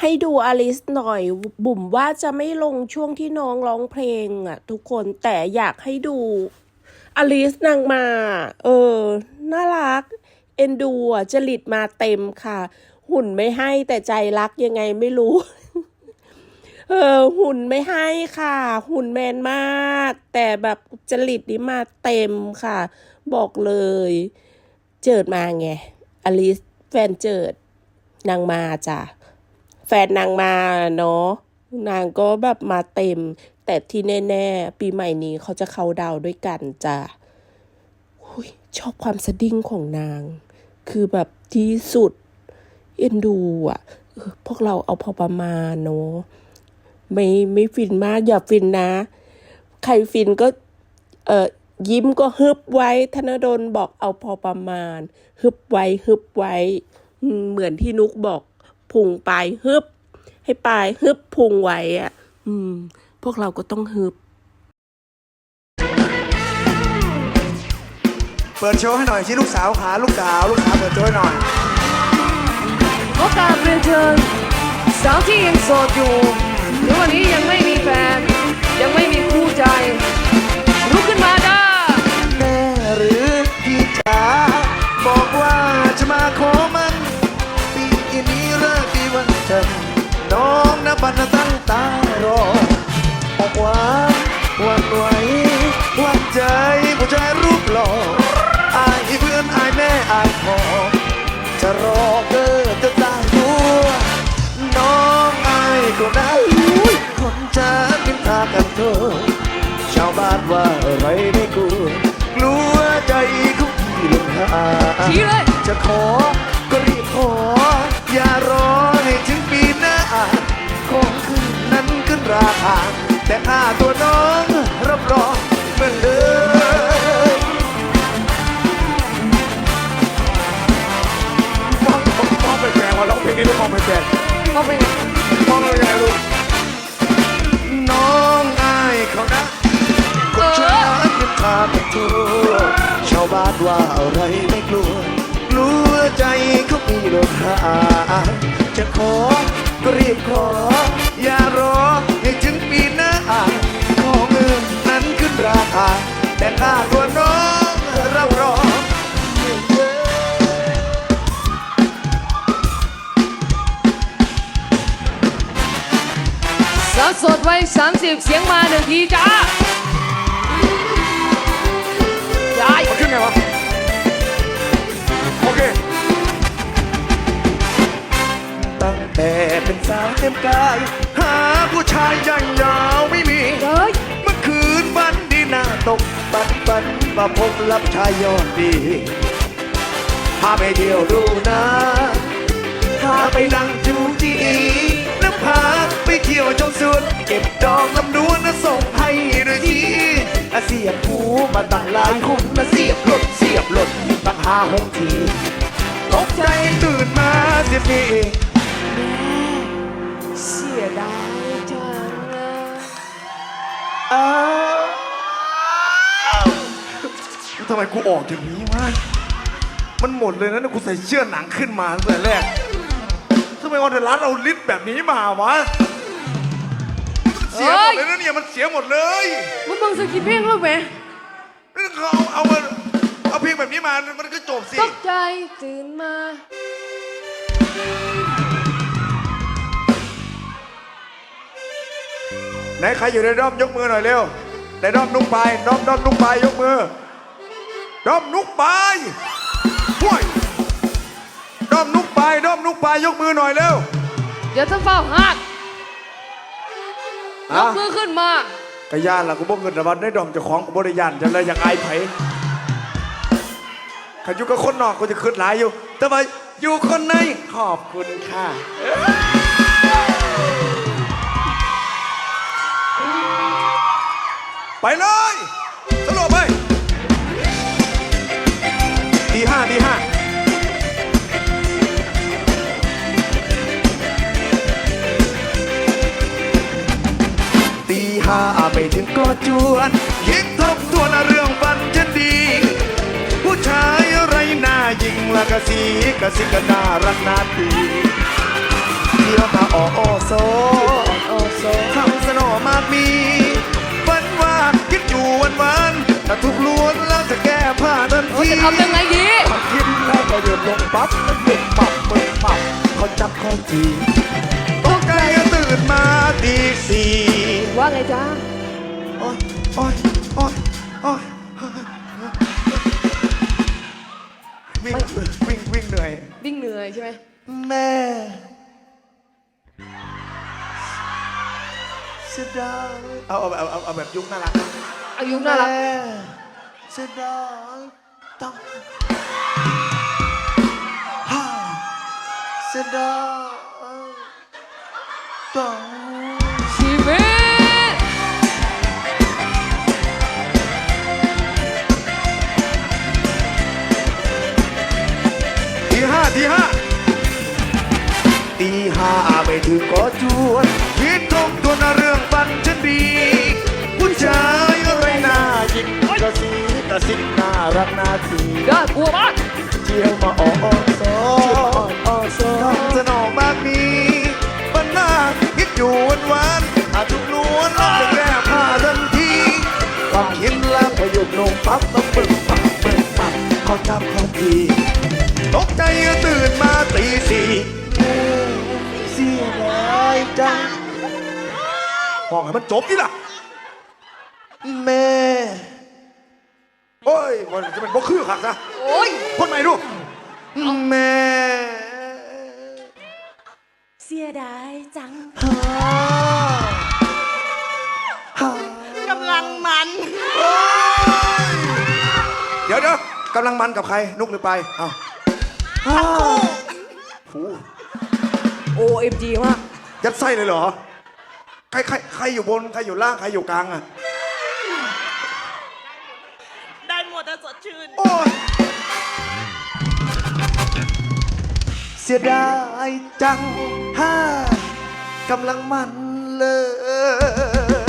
ให้ดูอลิสหน่อย บุ๋มว่าจะไม่ลงช่วงที่น้องร้องเพลงอะทุกคนแต่อยากให้ดูอลิสนางมา เออ น่ารัก เอ็นดูอะจริตมาเต็มค่ะ หุ่นไม่ให้แต่ใจรักยังไงไม่รู้ เออ หุ่นไม่ให้ค่ะ หุ่นแมนมาก แต่แบบจริตนี่มาเต็มค่ะ บอกเลย เจิดมาไงอลิสแฟนเจิดนางมาจ้ะ แฟนนางมาเนาะนางก็แบบมาเต็ม แต่ที่แน่ ๆ ปีใหม่นี้เขาจะเข้าดาวด้วยกันจ้ะชอบความสะดิ้งของนาง คือแบบที่สุด เอ็นดูอะพวกเราเอาพอประมาณเนาะไม่ไม่ฟินมากอย่าฟินนะ ใครฟินก็เออยิ้มก็ฮึบไว้ ธนดลบอกเอาพอประมาณ ฮึบไว้ฮึบไว้ เหมือนที่นุกบอก พุงปลายฮึบ ให้ปลายฮึบพุงไว้อะ อืม พวกเราก็ต้องฮึบ เปิดโชว์ให้หน่อยที่ลูกสาวขาลูกสาวลูกสาวเปิดโชว์ให้หน่อยขอกรารเรียนเชิญสาวที่ยังโสดอยู่หรือวันนี้ยังไม่มีแฟน ยังไม่มีคู่ใจายพอจะรอเกิดจะตายตัว น้องอายก็ได้คนจะนินทากันเถอะชาวบ้านว่าอะไรไม่กลัวกลัวใจของพี่ลงหาชี้เลยจะขอก็รีบขอ อย่ารอให้ถึงปีหน้าของขึ้นนั้นขึ้นราคาแต่ค่าตัว เขาเป็นมองยังไงลูกน้องอายเขานะคนชาติเป็นทาไปทั่วชาวบ้านว่าอะไรไม่กลัว กลัวใจเขามีโลหาจะขอก็รีบขอ 30 เสียงมาหนึ่งทีจ้ายายมันขึ้นไงวะ โอเค ตั้งแต่เป็นสาวเต็มกาย หาผู้ชายยังยาวไม่มี เฮ้ยเมื่อคืนฝันดีหน้าตกปันปันมาพบรับชายยอดดี พาไปเที่ยวดูนะพาไปนั่งจูจีแล้วพาไปเที่ยวจงสุดเก็บดอก ทำไมกูออกอย่างนี้วะมันหมดเลยนะเนี่ยกูใส่เชือกหนังขึ้นมาตั้งแต่แรกทำไมออนเดอร์รัสเอาลิสต์แบบนี้มาวะ เสียหมดเลยนะเนี่ยมันเสียหมดเลยมึงเบังสกิปเพลงแล้วไหมนี่เขาเอาเอามาเอาเพลงแบบนี้มา มันก็จบสิตกใจตื่นมาไหนใครอยู่ในด้อมยกมือหน่อยเร็วในด้อมนุกปลายด้อมด้อมนุกปลายยกมือ ด้อมนุกปลายห้วยด้อมนุกปลายด้อมนุกปลายยกมือหน่อยเร็วเดี๋ยวจะเฝ้าหักยอะกมือขึ้นมากะย่านล่ะกูบอกเงินแต่วันได้ดอมเจ้าของกูบริยานจะเลยอยากอายไผขันอยู่กับคนนอกกูจะขึ้นหลายอยู่ แต่ว่าอยู่คนในขอบคุณค่ะ ไปเลย ห้าตีห้าตีาไปถึงก็จวนยิงทบทวนเรื่องบันจะดี ผู้ชายไรหน้ายิงละกะสีกะสิกะน่ารักนาตีเที่ยวมาอ้อโอโซทำสนอมากมีฝันว่าคิดอยู่วันวัน ถ้าทุกข์ล้วนแล้วจะแก้ผ้าทันโอ้ทีจะทำยังไงดีกินแล้วก็หยุดลงปั๊บแล้วหยุดปับมึงปับเขาจับเขาทีตกใจก็ตื่นมาตีสี่ว่าไงจ๊ะโอ๊ยโอ๊ยโอ๊ยโอ๊ยวิ่งวิ่งวิ่งเหนื่อย วิ่งเหนื่อยใช่ไหมแม่เสียดายเอาเอาเอาเอาเอาแบบยุคน่ารัก อายุน่ารักแม่เสียดายต้องฮ่าเสียดายต้องชีวิต ทีห้าทีห้าตีห้าไม่ถึงก็จวนคิดทบทวนเรื่องฝันฉันดี ผู้ชายอะไรน่าจิกกระสีกระซิบน่ารักน่าทีน่าวมากเที่ยวมาอ่อนซอนอ่อนซอนสนองมากมีปัญหาคิดอยู่วันวันอาจทุกล้วนแล้วจะแก้ผ้าทันทีความคิดแล้วพอหยุดลงปั๊บต้องปึ้งปับปึ้งปับเขาทำเขาทีตกใจตื่นมาตีสี่เสียดายจังห้องให้มันจบดิล่ะ แม่ โอ้ยมันจะเป็นบ่คือขักนะโอ้ยคนใหม่ดูแม่เสียดายจังฮ่าฮ่ากำลังมันโอ้ยเดี๋ยวเดี๋ยวกำลังมันกับใครนุกหรือไปเอ้าทั้งคู่โอเอ็มจีมากยัดไส้เลยเหรอใครใครใครอยู่บน ใครอยู่ล่าง ใครอยู่กลางอะ ได้หมดแต่สด ชื่น โอ้ยเสียดายจังฮ่ากำลังมันเลย